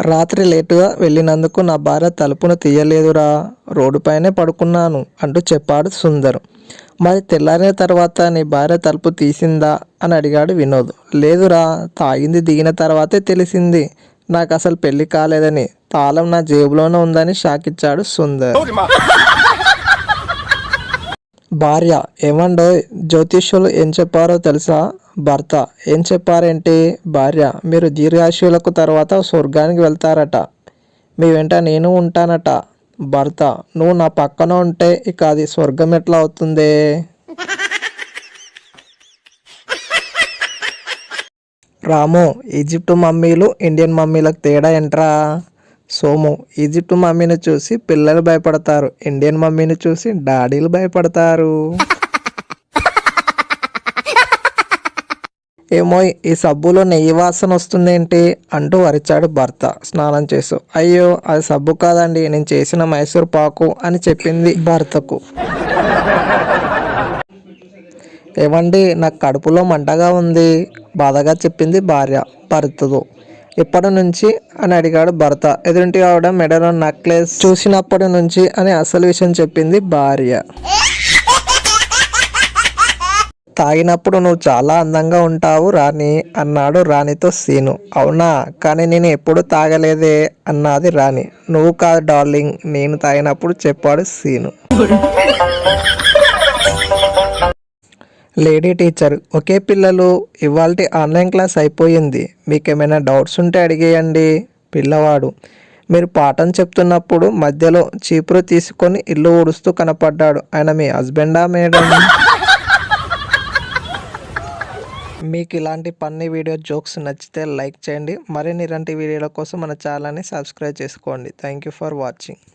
రాత్రి లేటుగా వెళ్ళినందుకు నా భార్య తలుపును తీయలేదురా రోడ్డుపైనే పడుకున్నాను అంటూ చెప్పాడు సుందర్. మరి తెల్లారిన తర్వాత నీ భార్య తలుపు తీసిందా అని అడిగాడు వినోద్. లేదురా తాగింది దిగిన తర్వాతే తెలిసింది. నాకు అసలు పెళ్ళి కాలేదని తాళం నా జేబులోనే ఉందని షాక్ ఇచ్చాడు సుందర్ భార్య ఏమండో జ్యోతిష్యులు ఏం చెప్పారో తెలుసా? భర్త ఏం చెప్పారేంటి? భార్య మీరు దీర్ఘాశయులకు తర్వాత స్వర్గానికి వెళ్తారట. మీ వెంట నేను ఉంటానట. భర్త నువ్వు నా పక్కన ఉంటే ఇక అది స్వర్గం ఎట్లా అవుతుంది? రాము ఈజిప్ట్ మమ్మీలు ఇండియన్ మమ్మీలకు తేడా ఏంట్రా? సోము ఈజిప్ట్ మమ్మీని చూసి పిల్లలు భయపడతారు. ఇండియన్ మమ్మీని చూసి డాడీలు భయపడతారు. ఏమో ఈ సబ్బులో నెయ్యి వాసన వస్తుందేంటి? అంటూ వరిచాడు భర్త. స్నానం చేస్తూ అయ్యో అది సబ్బు కాదండి నేను చేసిన మైసూర్ పాకు అని చెప్పింది భర్తకు. ఏమండి నాకు కడుపులో మంటగా ఉంది బాధగా చెప్పింది భార్య భర్తతో ఇప్పటి నుంచి అని అడిగాడు భర్త. ఎదురింటి ఆవిడ మెడలో నెక్లెస్ చూసినప్పటి నుంచి అని అసలు విషయం చెప్పింది భార్య. తాగినప్పుడు నువ్వు చాలా అందంగా ఉంటావు రాణి అన్నాడు రాణితో సీను. అవునా? కానీ నేను ఎప్పుడు తాగలేదే అన్నది రాణి. నువ్వు కాదు డార్లింగ్ నేను తాగినప్పుడు చెప్పాడు సీను. లేడీ టీచర్ ఒకే పిల్లలు ఇవాళ ఆన్లైన్ క్లాస్ అయిపోయింది. మీకు ఏమైనా డౌట్స్ ఉంటే అడిగేయండి పిల్లవాడు. మీరు పాఠం చెప్తున్నప్పుడు మధ్యలో చీపురు తీసుకొని ఇల్లు ఊడుస్తూ కనపడ్డాడు. ఆయన మీ హస్బెండా మేడం? మీకు ఇలాంటి పన్ని వీడియో జోక్స్ నచ్చితే లైక్ చేయండి. మరిన్ని ఇలాంటి వీడియోల కోసం మన ఛానల్ని సబ్స్క్రైబ్ చేసుకోండి. Thank you for watching.